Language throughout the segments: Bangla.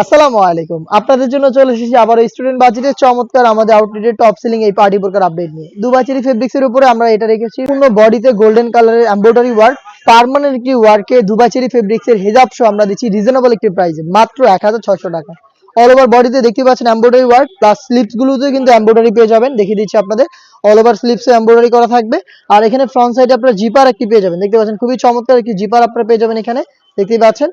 আসসালামু আলাইকুম। আপনাদের জন্য চলে এসেছি আবার স্টুডেন্ট বাজেটের চমৎকার আমাদের আউটলেটের টপ সেলিং এই পার্টি বোরকার আপডেট নিয়ে। দুবাচেরি ফেব্রিক্স এর উপরে আমরা এটা রেখেছি। পূর্ণ বডিতে গোল্ডেন কালারের এমব্রয়ডারি ওয়ার্ক পার্মানেন্ট একটি ওয়ার্কে দুবাচেরি ফেব্রিক্স এর হেজাব শো আমরা দিচ্ছি রিজনেবল একটি প্রাইসে মাত্র এক টাকা। অল ওভার বডিতে দেখতে পাচ্ছেন এমব্রয়ডারি ওয়ার্ক প্লাস স্লিপস গুলোতে কিন্তু এমব্রয়ডারি পেয়ে যাবেন। দেখিয়ে দিচ্ছি আপনাদের। অল ওভার স্লিপসে এমব্রয়ডারি করা থাকবে। আর এখানে ফ্রন্ট সাইডে আপনারা জিপার একটি পেয়ে যাবেন। দেখতে পাচ্ছেন খুবই চমৎকার একটি জিপার আপনারা পেয়ে যাবেন এখানে। দেখতেই পাচ্ছেন।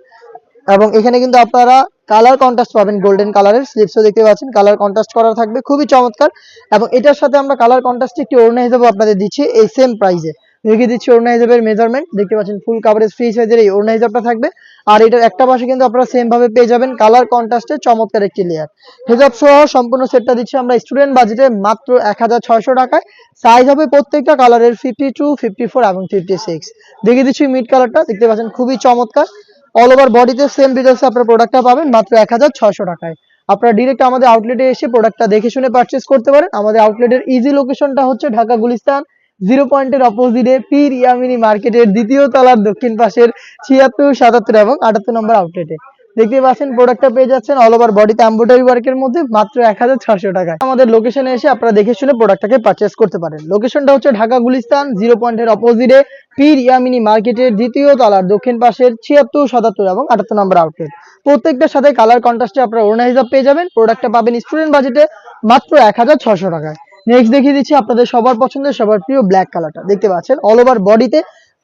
এবং এখানে কিন্তু আপনারা কালার কন্ট্রাস্ট পাবেন গোল্ডেন কালারের স্লিপসও দেখতে পাচ্ছেন। কালার কন্ট্রাস্ট করা থাকবে, খুবই চমৎকার। এবং এটার সাথে আমরা কালার কন্ট্রাস্ট একটি ওড়না হিসেবে আপনাদের দিচ্ছি, এই সেম প্রাইসে রেখে দিচ্ছি ওড়না হিসেবের মেজারমেন্ট দেখতে পাচ্ছেন ফুল কাভারেজ ফ্রি সাইজের এই ওড়না হিসাবটা থাকবে। আর এটার একটা পাশে কিন্তু আপনারা সেম ভাবে পেয়ে যাবেন কালার কন্ট্রাস্টে চমৎকার একটি লেয়ার হেজাব সহ সম্পূর্ণ সেটটা দিচ্ছি আমরা স্টুডেন্ট বাজেটে মাত্র এক হাজার ছয়শো টাকায়। সাইজ হবে প্রত্যেকটা কালারের ফিফটি টু ফিফটি ফোর এবং ফিফটি সিক্স দেখিয়ে দিচ্ছি মিড কালারটা দেখতে পাচ্ছেন খুবই চমৎকার। অল ওভার বডিতে সেম ডিটেলসে আপনার প্রোডাক্টটা পাবেন মাত্র এক হাজার ছয়শো টাকায়। আপনারা ডিরেক্ট আমাদের আউটলেটে এসে প্রোডাক্টটা দেখে শুনে পারচেস করতে পারেন। আমাদের আউটলেটের ইজি লোকেশনটা হচ্ছে ঢাকা গুলিস্তান জিরো পয়েন্টের অপোজিটে পীর ইয়ামিনী মার্কেটের দ্বিতীয় তলার দক্ষিণ পাশের ছিয়াত্তর, সাতাত্তর এবং আটাত্তর নম্বর আউটলেটে দেখতে পাচ্ছেন প্রোডাক্টটা পেয়ে যাচ্ছেন অল ওভার বডিতে এমব্রয়ডারি ওয়ার্কের মধ্যে মাত্র এক টাকায়। আমাদের লোকেশনে এসে আপনারা দেখে শুনে প্রোডাক্টটাকে পারচেস করতে পারেন। লোকেশনটা হচ্ছে ঢাকা গুলিস্তান জিরো পয়েন্টের অপোজিটে পীর ইয়ামিনী মার্কেটের দ্বিতীয় তলার দক্ষিণ পাশের ছিয়াত্তর, সাতাত্তর এবং আটাত্তর নম্বর আউটলেট প্রত্যেকটার সাথে কালার কন্ট্রাস্টে আপনারা হিসাব পেয়ে যাবেন। প্রোডাক্টটা পাবেন স্টুডেন্ট বাজেটে মাত্র এক টাকায়। নেক্সট দেখিয়ে দিচ্ছি আপনাদের সবার পছন্দের, সবার প্রিয় ব্ল্যাক কালারটা দেখতে পাচ্ছেন অল ওভার বডিতে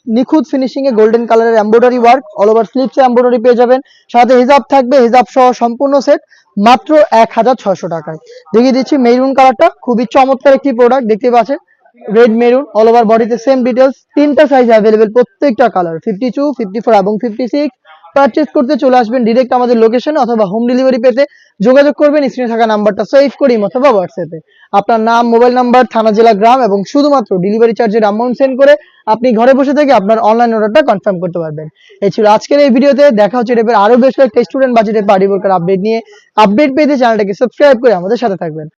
নিখুঁত ফিনিশিং এ গোল্ডেন কালারের এমব্রয়ডারি ওয়ার্ক অল ওভার স্লিপসে এমব্রয়ডারি পেয়ে যাবেন। সাথে হিজাব থাকবে, হিজাব সহ সম্পূর্ণ সেট মাত্র এক হাজার ছয়শো টাকায়। দেখিয়ে দিচ্ছি মেরুন কালারটা খুবই চমৎকার একটি প্রোডাক্ট দেখতে পাচ্ছেন? রেড মেরুন অল ওভার বডিতে সেম ডিটেলস তিনটা সাইজ অ্যাভেলেবেল প্রত্যেকটা colour fifty two fifty four এবং ফিফটি সিক্স পারচেস করতে চলে আসবেন ডিরেক্ট আমাদের লোকেশনে অথবা হোম ডেলিভারি পেতে যোগাযোগ করবেন স্ক্রিনে থাকা নাম্বারটা সেভ করিম অথবা হোয়াটসঅ্যাপে আপনার নাম মোবাইল নাম্বার থানা, জেলা, গ্রাম এবং শুধুমাত্র ডেলিভারি চার্জের অ্যামাউন্ট সেন্ড করে আপনি ঘরে বসে থেকে আপনার অনলাইন অর্ডারটা কনফার্ম করতে পারবেন। এই ছিল আজকের এই ভিডিওতে, দেখা হচ্ছে এর আরও বেশ কয়েকটা স্টুডেন্ট বাজেটের পার্টি আপডেট নিয়ে। আপডেট পেতে চ্যানেলটাকে সাবস্ক্রাইব করে আমাদের সাথে থাকবেন।